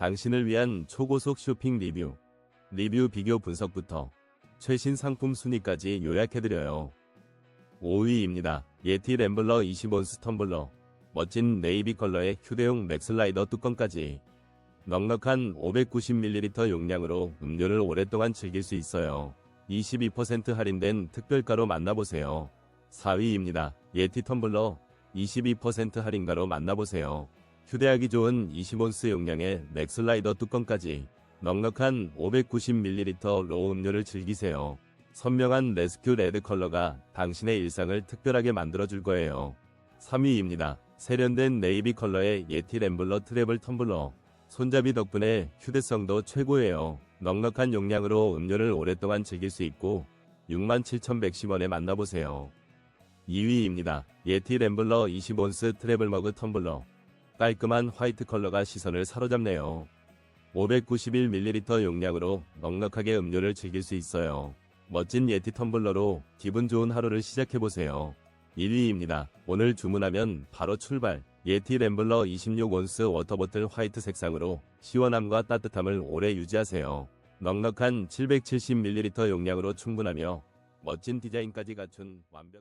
당신을 위한 초고속 쇼핑 리뷰, 리뷰 비교 분석부터 최신 상품 순위까지 요약해드려요. 5위입니다. 예티 램블러 20온스 텀블러. 멋진 네이비 컬러의 휴대용 맥슬라이더 뚜껑까지. 넉넉한 590ml 용량으로 음료를 오랫동안 즐길 수 있어요. 22% 할인된 특별가로 만나보세요. 4위입니다. 예티 텀블러 22% 할인가로 만나보세요. 휴대하기 좋은 20온스 용량의 맥슬라이더 뚜껑까지 넉넉한 590ml 로 음료를 즐기세요. 선명한 레스큐 레드 컬러가 당신의 일상을 특별하게 만들어줄 거예요. 3위입니다. 세련된 네이비 컬러의 예티 램블러 트래블 텀블러. 손잡이 덕분에 휴대성도 최고예요. 넉넉한 용량으로 음료를 오랫동안 즐길 수 있고 67,110원에 만나보세요. 2위입니다. 예티 램블러 20온스 트래블 머그 텀블러. 깔끔한 화이트 컬러가 시선을 사로잡네요. 591ml 용량으로 넉넉하게 음료를 즐길 수 있어요. 멋진 예티 텀블러로 기분 좋은 하루를 시작해보세요. 1위입니다. 오늘 주문하면 바로 출발. 예티 램블러 26온스 워터보틀 화이트 색상으로 시원함과 따뜻함을 오래 유지하세요. 넉넉한 770ml 용량으로 충분하며 멋진 디자인까지 갖춘 완벽